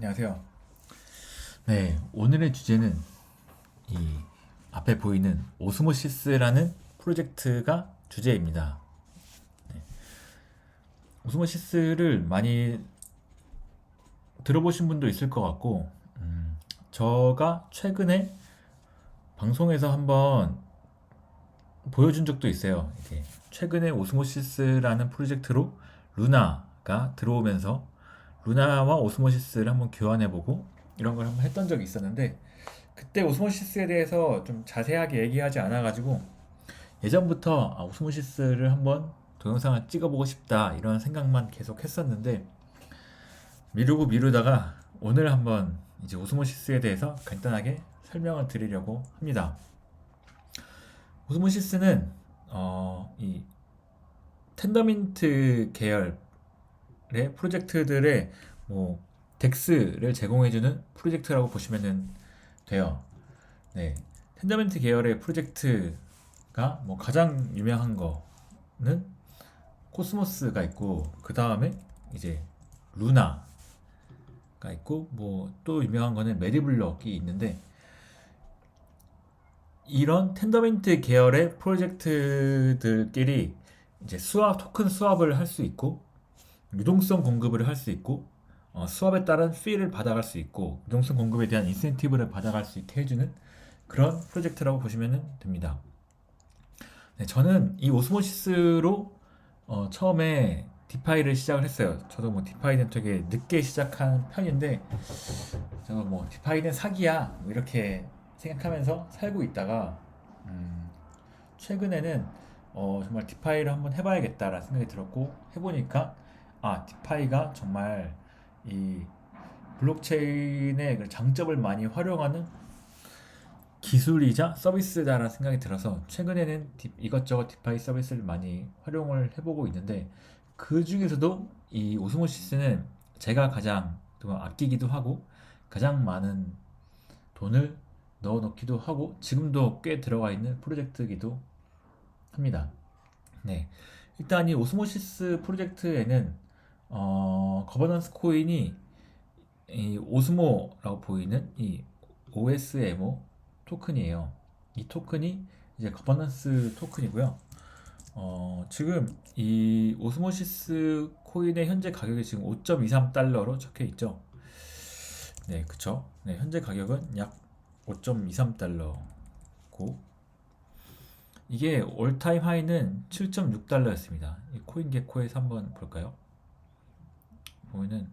안녕하세요. 네, 오늘의 주제는 이 앞에 보이는 오스모시스라는 프로젝트가 주제입니다. 네. 오스모시스를 많이 들어보신 분도 있을 것 같고, 음, 저가 최근에 방송에서 한번 보여준 적도 있어요. 이게 최근에 오스모시스라는 프로젝트로 루나가 들어오면서 루나와 오스모시스를 한번 교환해보고 이런 걸 한번 했던 적이 있었는데 그때 오스모시스에 대해서 좀 자세하게 얘기하지 않아가지고 예전부터 아, 오스모시스를 한번 동영상을 찍어보고 싶다 이런 생각만 계속 했었는데 미루고 미루다가 오늘 한번 이제 오스모시스에 대해서 간단하게 설명을 드리려고 합니다. 오스모시스는 어, 이 텐더민트 계열 의 프로젝트들의 뭐 덱스를 제공해주는 프로젝트라고 보시면 돼요. 네, 텐더민트 계열의 프로젝트가 뭐 가장 유명한 거는 코스모스가 있고 그 다음에 이제 루나가 있고 뭐 또 유명한 거는 메리블럭이 있는데 이런 텐더민트 계열의 프로젝트들끼리 이제 수합 토큰 수합을 할 수 있고 유동성 공급을 할 수 있고 어, 수합에 따른 피를 받아갈 수 있고 유동성 공급에 대한 인센티브를 받아갈 수 있게 해주는 그런 프로젝트라고 보시면 됩니다. 네, 저는 이 오스모시스로 어, 처음에 디파이를 시작을 했어요. 저도 뭐 디파이는 되게 늦게 시작한 편인데 저도 뭐 디파이는 사기야 뭐 이렇게 생각하면서 살고 있다가 음, 최근에는 어, 정말 디파이를 한번 해봐야겠다라는 생각이 들었고 해보니까 아 디파이가 정말 이 블록체인의 그 장점을 많이 활용하는 기술이자 서비스다라는 생각이 들어서 최근에는 디- 이것저것 디파이 서비스를 많이 활용을 해보고 있는데 그 중에서도 이 오스모시스는 제가 가장 또 아끼기도 하고 가장 많은 돈을 넣어 놓기도 하고 지금도 꽤 들어가 있는 프로젝트이기도 합니다. 네, 일단 이 오스모시스 프로젝트에는 어, 거버넌스 코인이 이 오스모라고 보이는 이 OSMO 토큰이에요. 이 토큰이 이제 거버넌스 토큰이고요. 어, 지금 이 오스모시스 코인의 현재 가격이 지금 5.23 달러로 적혀 있죠. 네, 그쵸. 네, 현재 가격은 약 5.23 달러고 이게 올타임 하이는 7.6 달러였습니다. 이 코인 게코에서 한번 볼까요? 보면은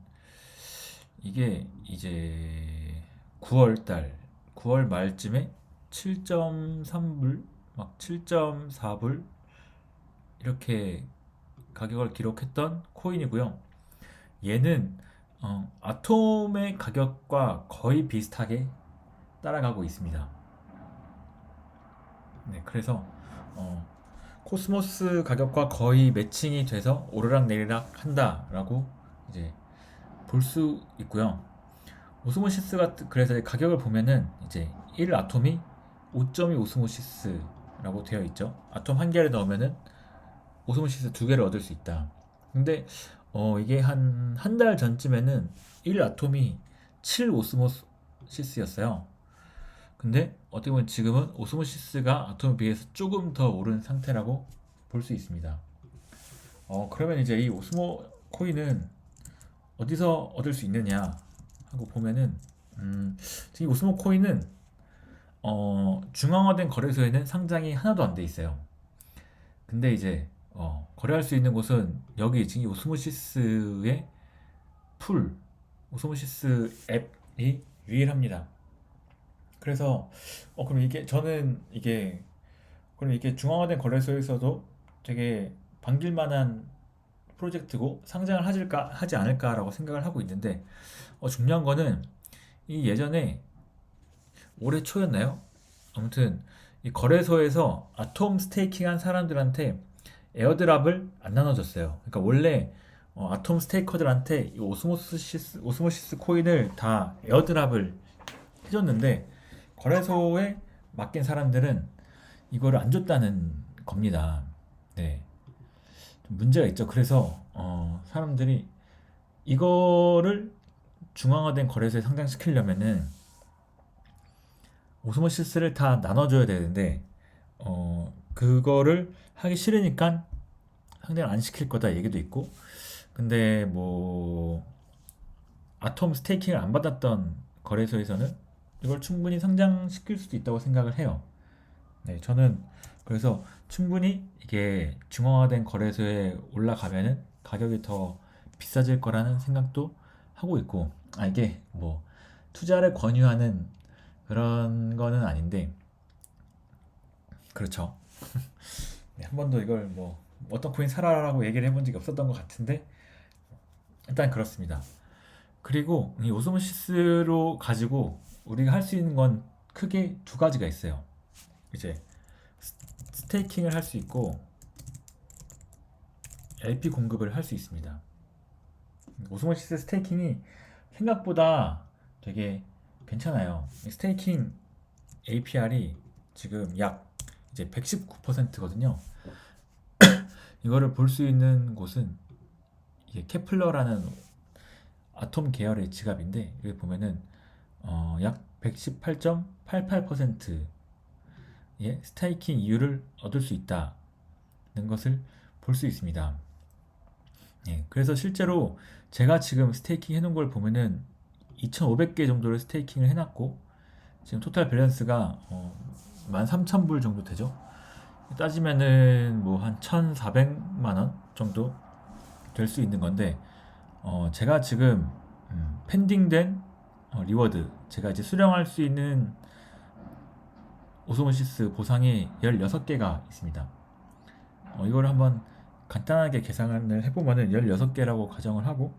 이게 이제 9월 달 9월 말쯤에 7.3불 막 7.4불 이렇게 가격을 기록했던 코인이고요. 얘는 어, 아톰의 가격과 거의 비슷하게 따라가고 있습니다. 네, 그래서 어, 코스모스 가격과 거의 매칭이 돼서 오르락 내리락 한다라고 이제 볼 수 있고요. 오스모시스가 그래서 가격을 보면은 이제 1 아톰이 5.2 오스모시스라고 되어 있죠. 아톰 한 개를 넣으면은 오스모시스 두 개를 얻을 수 있다. 근데 어 이게 한 한 달 전쯤에는 1 아톰이 7 오스모시스였어요. 근데 어떻게 보면 지금은 오스모시스가 아톰에 비해서 조금 더 오른 상태라고 볼 수 있습니다. 어 그러면 이제 이 오스모 코인은 어디서 얻을 수 있느냐 하고 보면은 음, 지금 이 오스모 코인은 어, 중앙화된 거래소에는 상장이 하나도 안 돼 있어요. 근데 이제 어, 거래할 수 있는 곳은 여기 지금 이 오스모시스의 풀 오스모시스 앱이 유일합니다. 그래서 어 그럼 이게 저는 이게 그럼 이게 중앙화된 거래소에서도 되게 반길 만한 프로젝트고 상장을 하질까 하지 않을까라고 생각을 하고 있는데 어, 중요한 거는 이 예전에 올해 초였나요? 아무튼 이 거래소에서 아톰 스테이킹한 사람들한테 에어드랍을 안 나눠줬어요. 그러니까 원래 어, 아톰 스테이커들한테 이 오스모시스 오스모시스 코인을 다 에어드랍을 해줬는데 거래소에 맡긴 사람들은 이거를 안 줬다는 겁니다. 네. 좀 문제가 있죠. 그래서 어, 사람들이 이거를 중앙화된 거래소에 상장시키려면은 오스모시스를 다 나눠줘야 되는데 어 그거를 하기 싫으니까 상장을 안 시킬 거다 얘기도 있고 근데 뭐 아톰 스테이킹을 안 받았던 거래소에서는 이걸 충분히 상장시킬 수도 있다고 생각을 해요. 네, 저는 그래서 충분히 이게 중앙화된 거래소에 올라가면은 가격이 더 비싸질 거라는 생각도 하고 있고, 아, 이게 뭐 투자를 권유하는 그런 거는 아닌데, 그렇죠. 네, 한 번도 이걸 뭐 어떤 코인 사라라고 얘기를 해본 적이 없었던 것 같은데, 일단 그렇습니다. 그리고 이 오스모시스로 가지고 우리가 할 수 있는 건 크게 두 가지가 있어요. 이제 스- 스테이킹을 할 수 있고 LP 공급을 할 수 있습니다. 오스모시스 스테이킹이 생각보다 되게 괜찮아요. 이 스테이킹 APR이 지금 약 이제 119%거든요. 이거를 볼 수 있는 곳은 케플러라는 아톰 계열의 지갑인데 여기 보면은 어, 약 118.88% 의 스테이킹 이율을 얻을 수 있다는 것을 볼 수 있습니다. 예, 그래서 실제로 제가 지금 스테이킹 해놓은 걸 보면은 2,500개 정도를 스테이킹을 해놨고 지금 토탈 밸런스가 어, 13,000불 정도 되죠. 따지면은 뭐 한 1,400만 원 정도 될 수 있는 건데 어, 제가 지금 음, 펜딩된 어, 리워드 제가 이제 수령할 수 있는 오스모시스 보상이 16개가 있습니다. 어, 이걸 한번 간단하게 계산을 해보면은 16개라고 가정을 하고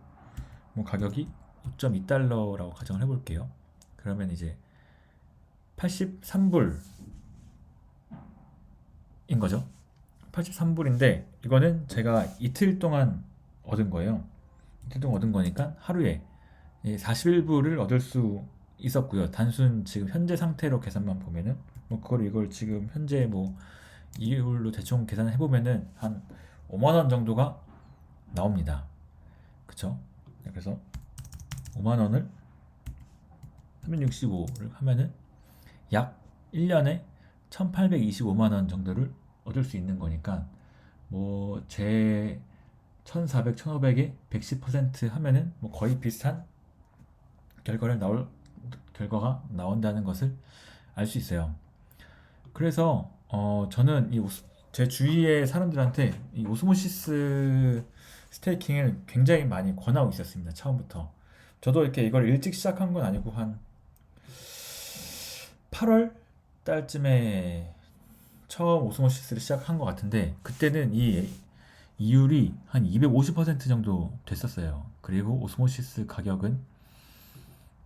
뭐 가격이 5.2달러라고 가정을 해볼게요. 그러면 이제 83불인 거죠. 83불인데 이거는 제가 이틀 동안 얻은 거예요. 이틀 동안 얻은 거니까 하루에 41불을 얻을 수 있었고요. 단순 지금 현재 상태로 계산만 보면은 뭐 그걸 이걸 지금 현재 뭐 이율로 대충 계산해 보면은 한 5만 원 정도가 나옵니다. 그쵸? 네, 그래서 5만 원을 365를 하면은 약 1년에 1825만 원 정도를 얻을 수 있는 거니까 뭐 제 1400, 1500에 110% 하면은 뭐 거의 비슷한 결과를 나올 결과가 나온다는 것을 알 수 있어요. 그래서 어 저는 이제 주위의 사람들한테 이 오스모시스 스테이킹을 굉장히 많이 권하고 있었습니다. 처음부터. 저도 이렇게 이걸 일찍 시작한 건 아니고 한 8월 달쯤에 처음 오스모시스를 시작한 것 같은데 그때는 이 이율이 한 250% 정도 됐었어요. 그리고 오스모시스 가격은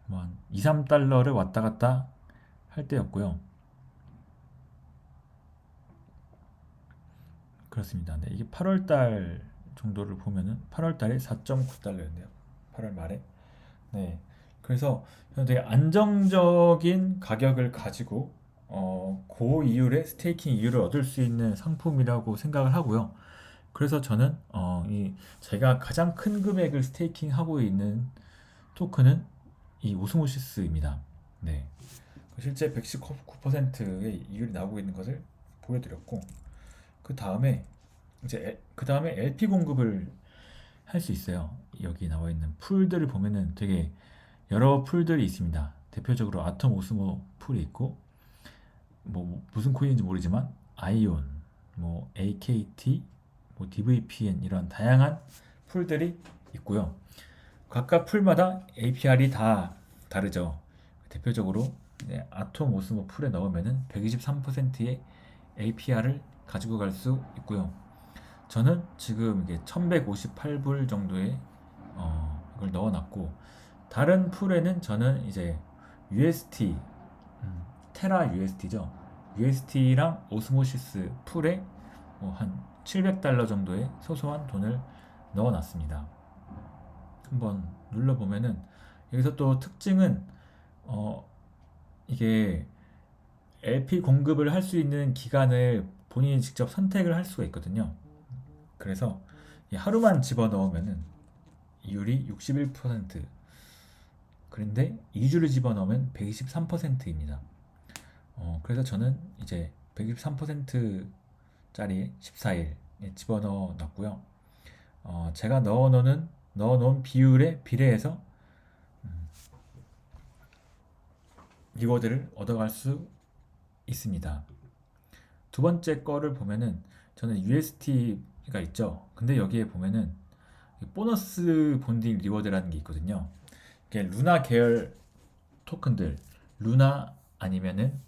뭐 한 2, 3달러를 왔다 갔다 할 때였고요. 그렇습니다. 네, 이게 8월 달 정도를 보면은 8월 달에 4.9달러였네요. 8월 말에. 네. 그래서 되게 안정적인 가격을 가지고 어, 고 이율의 스테이킹 이율을 얻을 수 있는 상품이라고 생각을 하고요. 그래서 저는 어, 이 제가 가장 큰 금액을 스테이킹 하고 있는 토큰은 이 오스모시스입니다. 네. 실제 119%의 이율이 나오고 있는 것을 보여드렸고 그 다음에 이제 그 다음에 LP 공급을 할 수 있어요. 여기 나와 있는 풀들을 보면은 되게 여러 풀들이 있습니다. 대표적으로 아톰 오스모 풀이 있고 뭐 무슨 코인인지 모르지만 아이온, 뭐 AKT, 뭐 DVPN 이런 다양한 풀들이 있고요. 각각 풀마다 APR이 다 다르죠. 대표적으로 네, 아톰 오스모 풀에 넣으면은 123%의 APR을 가지고 갈 수 있고요. 저는 지금 이게 1158불 정도의 어, 이걸 넣어놨고 다른 풀에는 저는 이제 UST 음, 테라 UST죠. UST랑 오스모시스 풀에 뭐 한 700달러 정도의 소소한 돈을 넣어놨습니다. 한번 눌러보면은 여기서 또 특징은 어 이게 LP 공급을 할 수 있는 기간을 본인이 직접 선택을 할 수가 있거든요. 그래서 이 하루만 집어 넣으면은 이율이 61% 그런데 2주를 집어넣으면 123%입니다. 어, 그래서 저는 이제 123%짜리 14일 집어넣어 놨고요. 어, 제가 넣어 놓은 넣어 놓은 비율에 비례해서 음, 리워드를 얻어갈 수 있습니다. 두 번째 거를 보면은 저는 UST 가 있죠. 근데 여기에 보면은 보너스 본딩 리워드라는 게 있거든요. 이게 루나 계열 토큰들, 루나 아니면은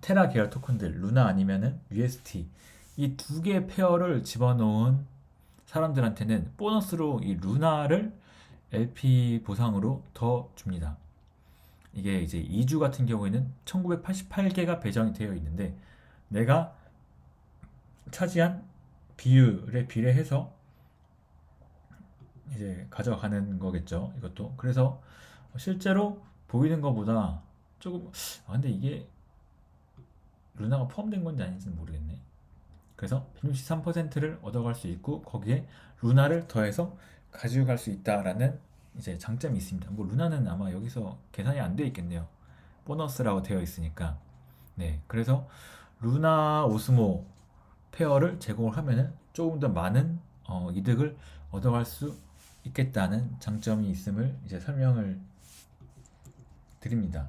테라 계열 토큰들, 루나 아니면은 UST 이 두개 페어를 집어넣은 사람들한테는 보너스로 이 루나를 LP 보상으로 더 줍니다. 이게 이제 2주 같은 경우에는 1988개가 배정이 되어 있는데 내가 차지한 비율에 비례해서 이제 가져가는 거겠죠. 이것도. 그래서 실제로 보이는 것보다 조금 아 근데 이게 루나가 포함된 건지 아닌지는 모르겠네. 그래서 163%를 얻어갈 수 있고 거기에 루나를 더해서 가져갈 수 있다라는 이제 장점이 있습니다. 뭐 루나는 아마 여기서 계산이 안 돼 있겠네요. 보너스라고 되어 있으니까. 네, 그래서 루나 오스모 페어를 제공을 하면은 조금 더 많은 어, 이득을 얻어갈 수 있겠다는 장점이 있음을 이제 설명을 드립니다.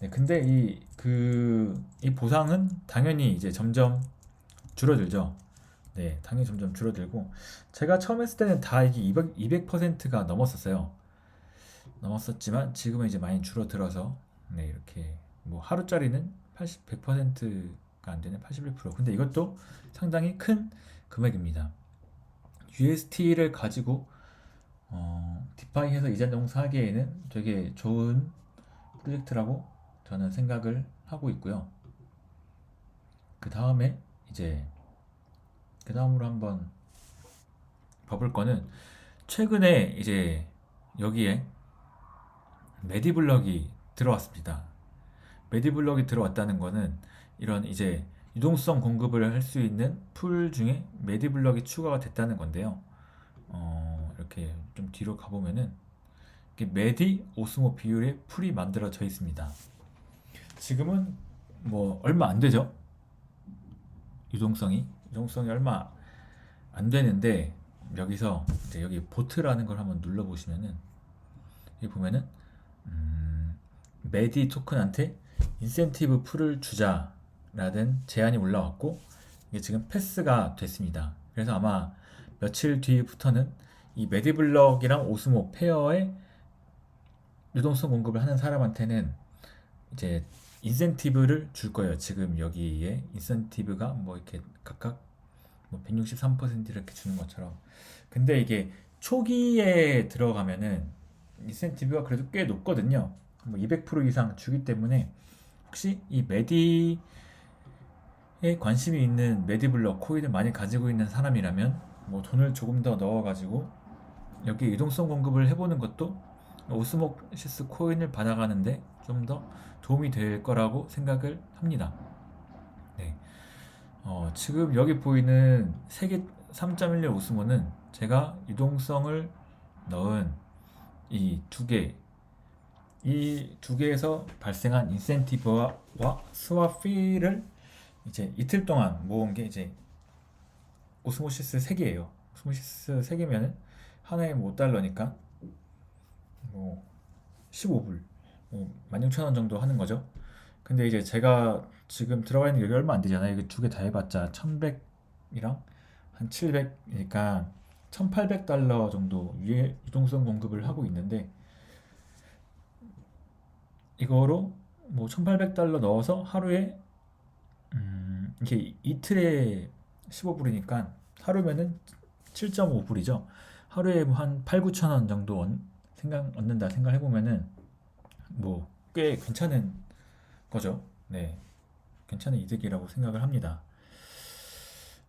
네, 근데 이, 그, 이 보상은 당연히 이제 점점 줄어들죠. 네, 당연히 점점 줄어들고, 제가 처음 했을 때는 다 이게 200, 200%가 넘었었어요. 넘었었지만, 지금은 이제 많이 줄어들어서, 네, 이렇게, 뭐, 하루짜리는 80, 100%가 안 되는 81%. 근데 이것도 상당히 큰 금액입니다. UST를 가지고, 어, 디파이 해서 이자 농사하기에는 되게 좋은 프로젝트라고 저는 생각을 하고 있고요. 그 다음에 이제 그 다음으로 한번 봐볼 거는 최근에 이제 여기에 메디블럭이 들어왔습니다. 메디블럭이 들어왔다는 거는 이런 이제 유동성 공급을 할 수 있는 풀 중에 메디 블럭이 추가가 됐다는 건데요. 어, 이렇게 좀 뒤로 가보면은 메디 오스모 비율의 풀이 만들어져 있습니다. 지금은 뭐 얼마 안 되죠? 유동성이 유동성이 얼마 안 되는데 여기서 이제 여기 보트라는 걸 한번 눌러 보시면은 여기 보면은 음, 메디 토큰한테 인센티브 풀을 주자 라는 제안이 올라왔고 이게 지금 패스가 됐습니다. 그래서 아마 며칠 뒤부터는 이 메디블럭이랑 오스모 페어의 유동성 공급을 하는 사람한테는 이제 인센티브를 줄 거예요. 지금 여기에 인센티브가 뭐 이렇게 각각 뭐163% 이렇게 주는 것처럼. 근데 이게 초기에 들어가면은 인센티브가 그래도 꽤 높거든요. 뭐 200% 이상 주기 때문에 혹시 이 메디에 관심이 있는 메디블럭 코인을 많이 가지고 있는 사람이라면 뭐 돈을 조금 더 넣어가지고 여기 유동성 공급을 해보는 것도 오스모시스 코인을 받아가는데 좀 더 도움이 될 거라고 생각을 합니다. 네. 어, 지금 여기 보이는 세계 3.11 오스모는 제가 유동성을 넣은 이 두 개, 이 두 개에서 발생한 인센티브와 스왑 피를 이제 이틀 동안 모은 게 이제 오스모시스 3개예요. 오스모시스 3개면은 하나에 5달러니까 뭐 15불, 뭐 16,000원 정도 하는 거죠. 근데 이제 제가 지금 들어가 있는 여기 얼마 안 되잖아요. 이게 두 개 다 해봤자 1100이랑 한 700이니까 1800달러 정도 유동성 공급을 하고 있는데 이거로 뭐 1800달러 넣어서 하루에 음 이게 이틀에 15불이니까 하루면은 7.5불이죠. 하루에 뭐한 8, 9천 원 정도 생각 얻는다 생각해 보면은 뭐 꽤 괜찮은 거죠. 네, 괜찮은 이득이라고 생각을 합니다.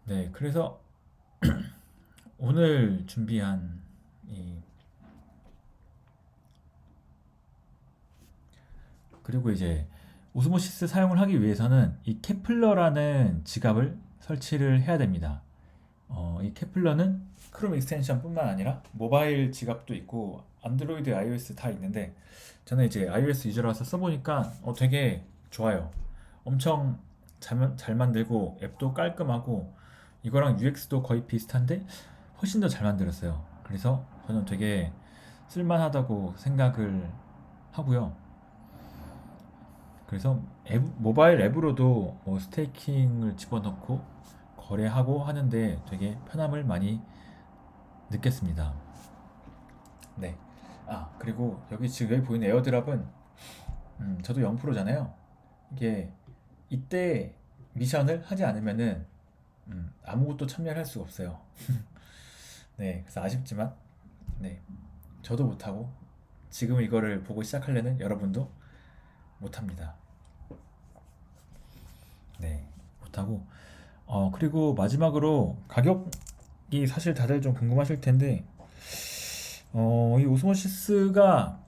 네, 그래서 오늘 준비한 이 그리고 이제 오스모시스 사용을 하기 위해서는 이 케플러라는 지갑을 설치를 해야 됩니다. 어, 이 케플러는 크롬 익스텐션뿐만 아니라 모바일 지갑도 있고 안드로이드, iOS 다 있는데 저는 이제 iOS 유저라서 써보니까 어, 되게 좋아요. 엄청 잘, 만- 잘 만들고 앱도 깔끔하고 이거랑 UX도 거의 비슷한데 훨씬 더 잘 만들었어요. 그래서 저는 되게 쓸만하다고 생각을 하고요. 그래서 앱, 모바일 앱으로도 뭐 스테이킹을 집어넣고 거래하고 하는데 되게 편함을 많이 느꼈습니다. 네. 아, 그리고 여기 지금 여기 보이는 에어드랍은 음, 저도 0%잖아요. 이게 이때 미션을 하지 않으면은 음, 아무것도 참여를 할 수가 없어요. 네, 그래서 아쉽지만 네, 저도 못하고 지금 이거를 보고 시작하려는 여러분도 못합니다. 네, 못하고 어 그리고 마지막으로 가격이 사실 다들 좀 궁금하실 텐데 어, 이 오스모시스가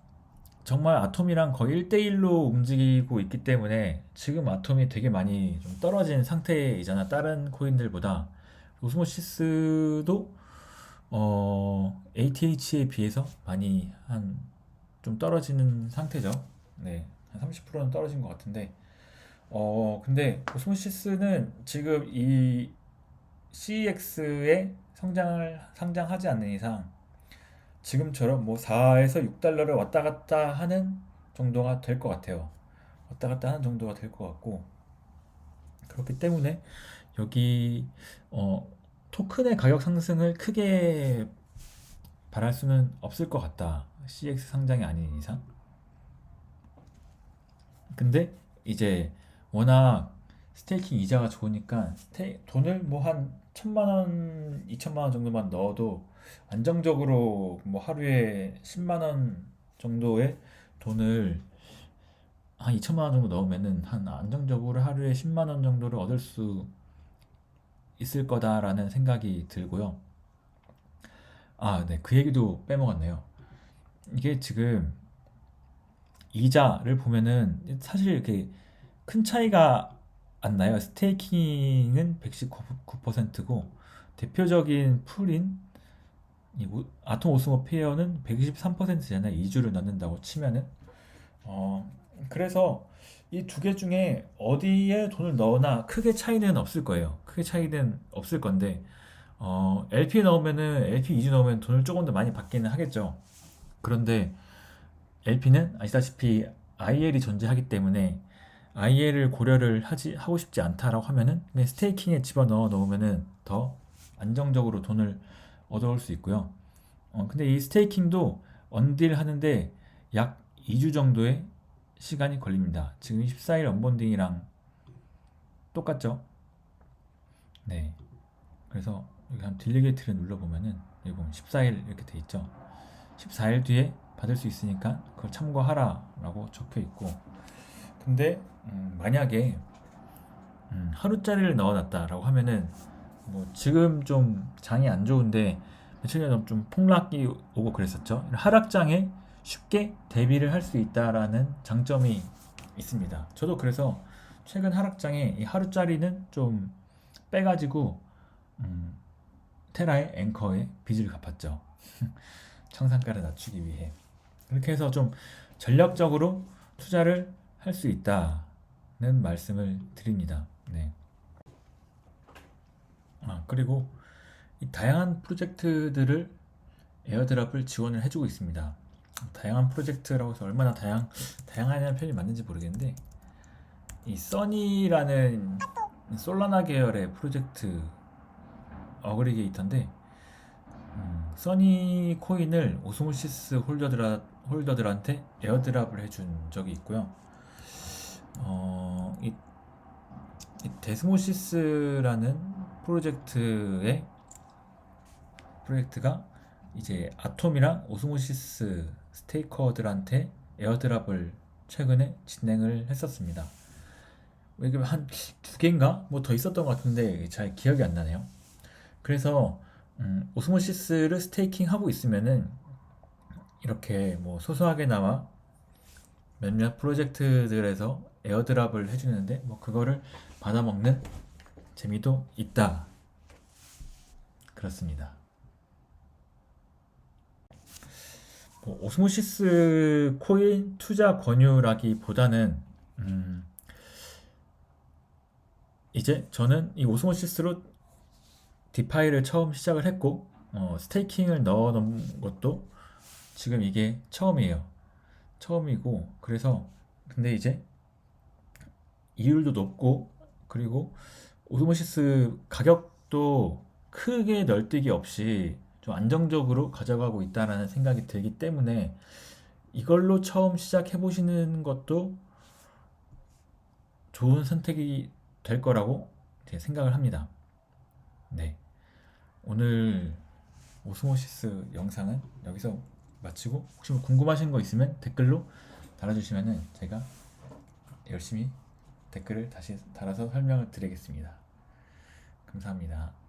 정말 아톰이랑 거의 1대1로 움직이고 있기 때문에 지금 아톰이 되게 많이 좀 떨어진 상태이잖아. 다른 코인들보다. 오스모시스도 어, ATH에 비해서 많이 한 좀 떨어지는 상태죠. 네. 한 30%는 떨어진 것 같은데. 어, 근데 오스모시스는 지금 이 CEX에 성장을 상장하지 않는 이상 지금처럼 뭐 4에서 6달러를 왔다 갔다 하는 정도가 될 것 같아요. 왔다 갔다 하는 정도가 될 것 같고 그렇기 때문에 여기 어, 토큰의 가격 상승을 크게 바랄 수는 없을 것 같다. CX 상장이 아닌 이상. 근데 이제 워낙 스테이킹 이자가 좋으니까 스테, 돈을 뭐 한 천만 원, 이천만 원 정도만 넣어도 안정적으로 뭐 하루에 10만 원 정도의 돈을 한 2천만 원 정도 넣으면은 한 안정적으로 하루에 10만 원 정도를 얻을 수 있을 거다라는 생각이 들고요. 아, 네. 그 얘기도 빼먹었네요. 이게 지금 이자를 보면은 사실 이렇게 큰 차이가 안 나요. 스테이킹은 119%고 대표적인 풀인 아톰 오스모 페어는 123%잖아요. 2주를 넣는다고 치면은 어 그래서 이 두 개 중에 어디에 돈을 넣으나 크게 차이는 없을 거예요. 크게 차이는 없을 건데 어 LP 넣으면은 LP 2주 넣으면 돈을 조금 더 많이 받기는 하겠죠. 그런데 LP는 아시다시피 IL이 존재하기 때문에 IL을 고려를 하지 하고 싶지 않다라고 하면은 그냥 스테이킹에 집어넣어 놓으면은 더 안정적으로 돈을 얻어올 수 있고요. 어, 근데 이 스테이킹도 언딜 하는데 약 2주 정도의 시간이 걸립니다. 지금 14일 언본딩이랑 똑같죠? 네. 그래서 여기 한 딜리게이트를 눌러보면은 여기 보면 14일 이렇게 돼 있죠. 14일 뒤에 받을 수 있으니까 그걸 참고하라라고 적혀 있고 근데 음, 만약에 음, 하루짜리를 넣어놨다라고 하면은 뭐 지금 좀 장이 안 좋은데 며칠 전에 좀 폭락이 오고 그랬었죠. 하락장에 쉽게 대비를 할 수 있다라는 장점이 있습니다. 저도 그래서 최근 하락장에 이 하루짜리는 좀 빼가지고 음, 테라의 앵커에 빚을 갚았죠. 청산가를 낮추기 위해 그렇게 해서 좀 전략적으로 투자를 할 수 있다 는 말씀을 드립니다. 네. 아, 그리고 이 다양한 프로젝트들을 에어드랍을 지원을 해주고 있습니다. 다양한 프로젝트라고 해서 얼마나 다양 다양하냐는 표현이 맞는지 모르겠는데 이 써니라는 솔라나 계열의 프로젝트 어그리게이터인데 음, 써니 코인을 오스모시스 홀더들 홀더들한테 에어드랍을 해준 적이 있고요. 어, 이, 이 데스모시스라는 프로젝트의 프로젝트가 이제 아톰이랑 오스모시스 스테이커들한테 에어드랍을 최근에 진행을 했었습니다. 이게 한 두 개인가 뭐 더 있었던 것 같은데 잘 기억이 안 나네요. 그래서 음, 오스모시스를 스테이킹 하고 있으면은 이렇게 뭐 소소하게나마 몇몇 프로젝트들에서 에어드랍을 해주는데 뭐 그거를 받아먹는 재미도 있다. 그렇습니다. 뭐 오스모시스 코인 투자 권유라기보다는 음, 이제 저는 이 오스모시스로 디파이를 처음 시작을 했고 어, 스테이킹을 넣어 놓은 것도 지금 이게 처음이에요. 처음이고 그래서 근데 이제 이율도 높고 그리고 오스모시스 가격도 크게 널뛰기 없이 좀 안정적으로 가져가고 있다라는 생각이 들기 때문에 이걸로 처음 시작해 보시는 것도 좋은 선택이 될 거라고 제 생각을 합니다. 네. 오늘 오스모시스 영상은 여기서 마치고 혹시 뭐 궁금하신 거 있으면 댓글로 달아주시면은 제가 열심히 댓글을 다시 달아서 설명을 드리겠습니다. 감사합니다.